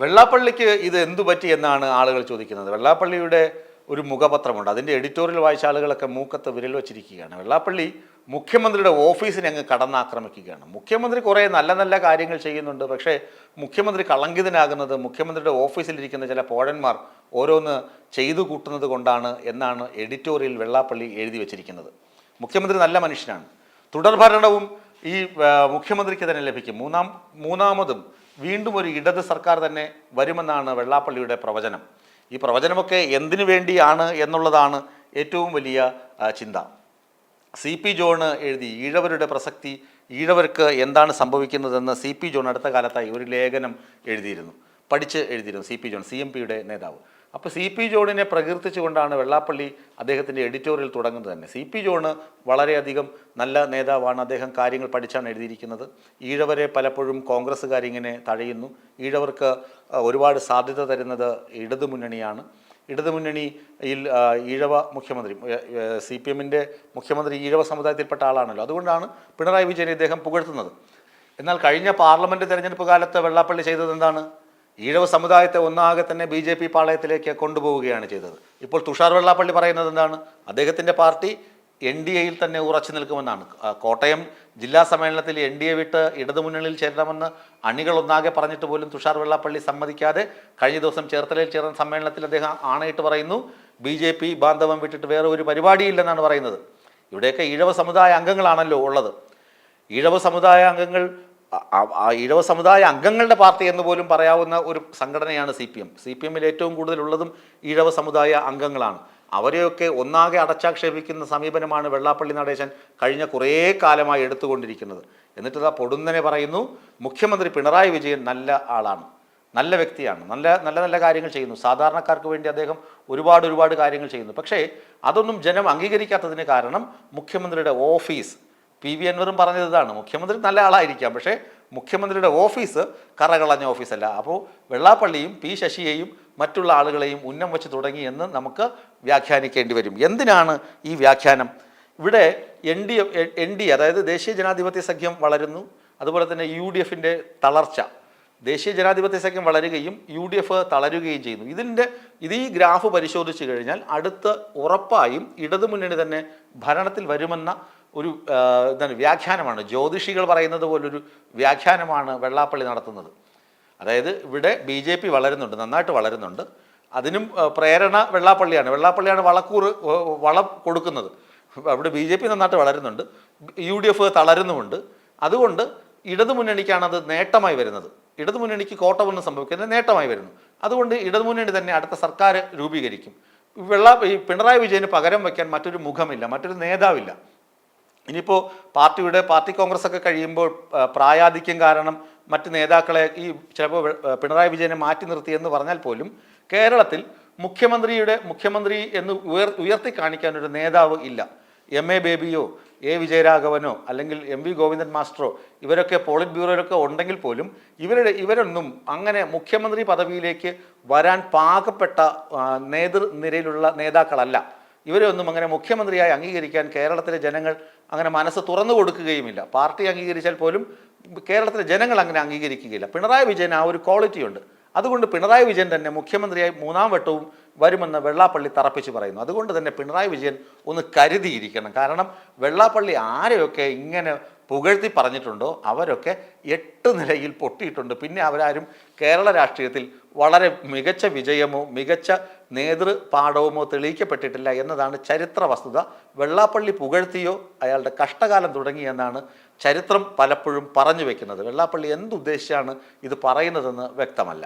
വെള്ളാപ്പള്ളിക്ക് ഇത് എന്തു പറ്റി എന്നാണ് ആളുകൾ ചോദിക്കുന്നത്. വെള്ളാപ്പള്ളിയുടെ ഒരു മുഖപത്രമുണ്ട്. അതിന്റെ എഡിറ്റോറിയൽ വായിച്ച ആളുകളൊക്കെ മൂക്കത്ത് വിരൽ വച്ചിരിക്കുകയാണ്. വെള്ളാപ്പള്ളി മുഖ്യമന്ത്രിയുടെ ഓഫീസിനെ അങ്ങ് കടന്നാക്രമിക്കുകയാണ്. മുഖ്യമന്ത്രി കുറേ നല്ല നല്ല കാര്യങ്ങൾ ചെയ്യുന്നുണ്ട്. പക്ഷേ മുഖ്യമന്ത്രി കളങ്കിതനാകുന്നത് മുഖ്യമന്ത്രിയുടെ ഓഫീസിലിരിക്കുന്ന ചില പോഴന്മാർ ഓരോന്ന് ചെയ്തു കൂട്ടുന്നത് കൊണ്ടാണ് എന്നാണ് എഡിറ്റോറിയൽ വെള്ളാപ്പള്ളി എഴുതി വച്ചിരിക്കുന്നത്. മുഖ്യമന്ത്രി നല്ല മനുഷ്യനാണ്. തുടർഭരണവും ഈ മുഖ്യമന്ത്രിക്ക് തന്നെ ലഭിക്കും. മൂന്നാം മൂന്നാമതും വീണ്ടും ഒരു ഇടത് സർക്കാർ തന്നെ വരുമെന്നാണ് വെള്ളാപ്പള്ളിയുടെ പ്രവചനം. ഈ പ്രവചനമൊക്കെ എന്തിനു വേണ്ടിയാണ് എന്നുള്ളതാണ് ഏറ്റവും വലിയ ചിന്ത. സി പി ജോണ് എഴുതി ഈഴവരുടെ പ്രസക്തി ഈഴവർക്ക് എന്താണ് സംഭവിക്കുന്നതെന്ന് സി പി ജോൺ അടുത്ത കാലത്തായി ഒരു ലേഖനം എഴുതിയിരുന്നു. പഠിച്ച് എഴുതിയിരുന്നു C P John C M പിയുടെ നേതാവ്. അപ്പോൾ സി പി ജോണിനെ പ്രകീർത്തിച്ചുകൊണ്ടാണ് വെള്ളാപ്പള്ളി അദ്ദേഹത്തിന്റെ എഡിറ്റോറിയൽ തുടങ്ങുന്നത് തന്നെ. സി പി ജോണ് വളരെയധികം നല്ല നേതാവാണ്. അദ്ദേഹം കാര്യങ്ങൾ പഠിച്ചാണ് എഴുതിയിരിക്കുന്നത്. ഈഴവരെ പലപ്പോഴും കോൺഗ്രസ്സുകാരിങ്ങനെ തഴയുന്നു. ഈഴവർക്ക് ഒരുപാട് സാധ്യത തരുന്നത് ഇടതുമുന്നണിയാണ്. ഇടതുമുന്നണിയിൽ ഈഴവ മുഖ്യമന്ത്രി സി പി എമ്മിന്റെ മുഖ്യമന്ത്രി ഈഴവ സമുദായത്തിൽപ്പെട്ട ആളാണല്ലോ. അതുകൊണ്ടാണ് പിണറായി വിജയനെ ഇദ്ദേഹം പുകഴ്ത്തുന്നത്. എന്നാൽ കഴിഞ്ഞ പാർലമെന്റ് തെരഞ്ഞെടുപ്പ് കാലത്ത് വെള്ളാപ്പള്ളി ചെയ്തത് എന്താണ്? ഈഴവ സമുദായത്തെ ഒന്നാകെ തന്നെ ബി ജെ പി പാളയത്തിലേക്ക് കൊണ്ടുപോവുകയാണ് ചെയ്തത്. ഇപ്പോൾ തുഷാർ വെള്ളാപ്പള്ളി പറയുന്നത് എന്താണ്? അദ്ദേഹത്തിന്റെ പാർട്ടി എൻ ഡി എയിൽ തന്നെ ഉറച്ചു നിൽക്കുമെന്നാണ്. കോട്ടയം ജില്ലാ സമ്മേളനത്തിൽ എൻ ഡി എ വിട്ട് ഇടതുമുന്നണിയിൽ ചേരണമെന്ന് അണികൾ ഒന്നാകെ പറഞ്ഞിട്ട് പോലും തുഷാർ വെള്ളാപ്പള്ളി സമ്മതിക്കാതെ കഴിഞ്ഞ ദിവസം ചേർത്തലയിൽ ചേർന്ന സമ്മേളനത്തിൽ അദ്ദേഹം ആണയിട്ട് പറയുന്നു ബി ജെ പി ബാന്ധവം വിട്ടിട്ട് വേറെ ഒരു പരിപാടിയില്ലെന്നാണ് പറയുന്നത്. ഇവിടെയൊക്കെ ഈഴവ സമുദായ അംഗങ്ങളാണല്ലോ ഉള്ളത്. ഈഴവ സമുദായ അംഗങ്ങൾ ആ- ഇഴവ സമുദായ അംഗങ്ങളുടെ പാർട്ടി എന്ന് പോലും പറയാവുന്ന ഒരു സംഘടനയാണ് C P M. C P എമ്മിൽ ഏറ്റവും കൂടുതലുള്ളതും ഇഴവ സമുദായ അംഗങ്ങളാണ്. അവരെയൊക്കെ ഒന്നാകെ അടച്ചാക്ഷേപിക്കുന്ന സമീപനമാണ് വെള്ളാപ്പള്ളി നടേശൻ കഴിഞ്ഞ കുറേ കാലമായി എടുത്തുകൊണ്ടിരിക്കുന്നത്. എന്നിട്ട് ആ പൊടുന്നനെ പറയുന്നു മുഖ്യമന്ത്രി പിണറായി വിജയൻ നല്ല ആളാണ്. നല്ല വ്യക്തിയാണ്. നല്ല നല്ല നല്ല കാര്യങ്ങൾ ചെയ്യുന്നു. സാധാരണക്കാർക്ക് വേണ്ടി അദ്ദേഹം ഒരുപാട് ഒരുപാട് കാര്യങ്ങൾ ചെയ്യുന്നു. പക്ഷേ അതൊന്നും ജനം അംഗീകരിക്കാത്തതിന് കാരണം മുഖ്യമന്ത്രിയുടെ ഓഫീസ് പി വി അൻവറും പറഞ്ഞത് ഇതാണ്. മുഖ്യമന്ത്രി നല്ല ആളായിരിക്കാം പക്ഷേ മുഖ്യമന്ത്രിയുടെ ഓഫീസ് കറകളഞ്ഞ ഓഫീസല്ല. അപ്പോൾ വെള്ളാപ്പള്ളിയും പി ശശിയെയും മറ്റുള്ള ആളുകളെയും ഉന്നം വെച്ച് തുടങ്ങി എന്ന് നമുക്ക് വ്യാഖ്യാനിക്കേണ്ടി വരും. എന്തിനാണ് ഈ വ്യാഖ്യാനം? ഇവിടെ എൻ ഡി എൻ ഡി അതായത് ദേശീയ ജനാധിപത്യ സഖ്യം വളരുന്നു. അതുപോലെ തന്നെ യു ഡി എഫിന്റെ തളർച്ച. ദേശീയ ജനാധിപത്യ സഖ്യം വളരുകയും യു ഡി എഫ് തളരുകയും ചെയ്യുന്നു. ഇതിന്റെ ഇത് ഈ ഗ്രാഫ് പരിശോധിച്ച് കഴിഞ്ഞാൽ അടുത്ത് ഉറപ്പായും ഇടതുമുന്നണി തന്നെ ഭരണത്തിൽ വരുമെന്ന ഒരു എന്താണ് വ്യാഖ്യാനമാണ്. ജ്യോതിഷികൾ പറയുന്നത് പോലൊരു വ്യാഖ്യാനമാണ് വെള്ളാപ്പള്ളി നടത്തുന്നത്. അതായത് ഇവിടെ ബി ജെ പി വളരുന്നുണ്ട് നന്നായിട്ട് വളരുന്നുണ്ട്. അതിനും പ്രേരണ വെള്ളാപ്പള്ളിയാണ്. വെള്ളാപ്പള്ളിയാണ് വളക്കൂറ് വളം കൊടുക്കുന്നത്. അവിടെ ബി ജെ പി നന്നായിട്ട് വളരുന്നുണ്ട്. യു ഡി എഫ് തളരുന്നുമുണ്ട്. അതുകൊണ്ട് ഇടതുമുന്നണിക്കാണ് അത് നേട്ടമായി വരുന്നത്. ഇടതുമുന്നണിക്ക് കോട്ടമൊന്നും സംഭവിക്കുന്നത് നേട്ടമായി വരുന്നു. അതുകൊണ്ട് ഇടതുമുന്നണി തന്നെ അടുത്ത സർക്കാർ രൂപീകരിക്കും. വെള്ള ഈ പിണറായി വിജയന് പകരം വയ്ക്കാൻ മറ്റൊരു മുഖമില്ല മറ്റൊരു നേതാവില്ല. ഇനിയിപ്പോൾ പാർട്ടിയുടെ പാർട്ടി കോൺഗ്രസ് ഒക്കെ കഴിയുമ്പോൾ പ്രായാധിക്യം കാരണം മറ്റ് നേതാക്കളെ ഈ ചിലപ്പോൾ പിണറായി വിജയനെ മാറ്റി നിർത്തി എന്ന് പറഞ്ഞാൽ പോലും കേരളത്തിൽ മുഖ്യമന്ത്രിയുടെ മുഖ്യമന്ത്രി എന്ന് ഉയർ ഉയർത്തി കാണിക്കാൻ ഒരു നേതാവ് ഇല്ല. എം എ ബേബിയോ എ വിജയരാഘവനോ അല്ലെങ്കിൽ എം വി ഗോവിന്ദൻ മാസ്റ്ററോ ഇവരൊക്കെ പോളിറ്റ് ബ്യൂറോയിലൊക്കെ ഉണ്ടെങ്കിൽ പോലും ഇവരുടെ ഇവരൊന്നും അങ്ങനെ മുഖ്യമന്ത്രി പദവിയിലേക്ക് വരാൻ പാകപ്പെട്ട നേതൃനിരയിലുള്ള നേതാക്കളല്ല. ഇവരെ ഒന്നും അങ്ങനെ മുഖ്യമന്ത്രിയായി അംഗീകരിക്കാൻ കേരളത്തിലെ ജനങ്ങൾ അങ്ങനെ മനസ്സ് തുറന്നു കൊടുക്കുകയുമില്ല. പാർട്ടി അംഗീകരിച്ചാൽ പോലും കേരളത്തിലെ ജനങ്ങൾ അങ്ങനെ അംഗീകരിക്കുകയില്ല. പിണറായി വിജയൻ ആ ഒരു ക്വാളിറ്റി ഉണ്ട്. അതുകൊണ്ട് പിണറായി വിജയൻ തന്നെ മുഖ്യമന്ത്രിയായി മൂന്നാം വട്ടവും വരുമെന്ന് വെള്ളാപ്പള്ളി തറപ്പിച്ച് പറയുന്നു. അതുകൊണ്ട് തന്നെ പിണറായി വിജയൻ ഒന്ന് കരുതിയിരിക്കണം. കാരണം വെള്ളാപ്പള്ളി ആരെയൊക്കെ ഇങ്ങനെ പുകഴ്ത്തി പറഞ്ഞിട്ടുണ്ടോ അവരൊക്കെ എട്ട് നിലയിൽ പൊട്ടിയിട്ടുണ്ട്. പിന്നെ അവരാരും കേരള രാഷ്ട്രീയത്തിൽ വളരെ മികച്ച വിജയമോ മികച്ച നേതൃപാഠവുമോ തെളിയിക്കപ്പെട്ടിട്ടില്ല എന്നതാണ് ചരിത്ര വസ്തുത വെള്ളാപ്പള്ളി പുകഴ്ത്തിയോ അയാളുടെ കഷ്ടകാലം തുടങ്ങിയെന്നാണ് ചരിത്രം പലപ്പോഴും പറഞ്ഞു വെക്കുന്നത്. വെള്ളാപ്പള്ളി എന്തുദ്ദേശിച്ചാണ് ഇത് പറയുന്നതെന്ന് വ്യക്തമല്ല.